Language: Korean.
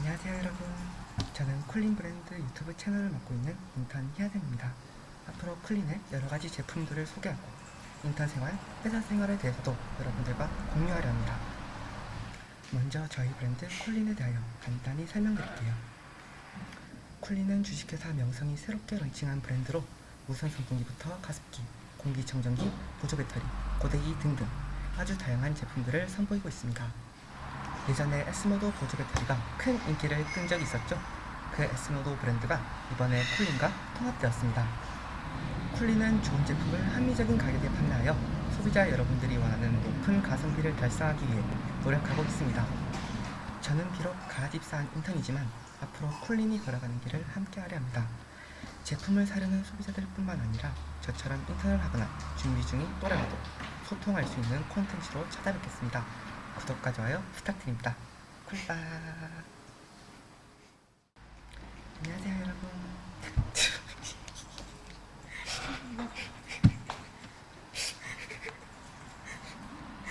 안녕하세요 여러분. 저는 쿨린 브랜드 유튜브 채널을 맡고 있는 인턴 희아생입니다. 앞으로 쿨린의 여러가지 제품들을 소개하고 인턴 생활, 회사 생활에 대해서도 여러분들과 공유하려 합니다. 먼저 저희 브랜드 쿨린에 대하여 간단히 설명드릴게요. 쿨린은 주식회사 명성이 새롭게 런칭한 브랜드로 무선 선풍기부터 가습기, 공기청정기, 보조배터리, 고데기 등등 아주 다양한 제품들을 선보이고 있습니다 예전에 S모도 보조 배터리가 큰 인기를 끈 적이 있었죠. 그 S모도 브랜드가 이번에 쿨린과 통합되었습니다. 쿨린은 좋은 제품을 합리적인 가격에 판매하여 소비자 여러분들이 원하는 높은 가성비를 달성하기 위해 노력하고 있습니다. 저는 비록 갓 입사한 인턴이지만 앞으로 쿨린이 걸어가는 길을 함께하려 합니다. 제품을 사려는 소비자들뿐만 아니라 저처럼 인턴을 하거나 준비 중인 또래와도 소통할 수 있는 콘텐츠로 찾아뵙겠습니다. 구독과 좋아요 부탁드립니다. 쿨바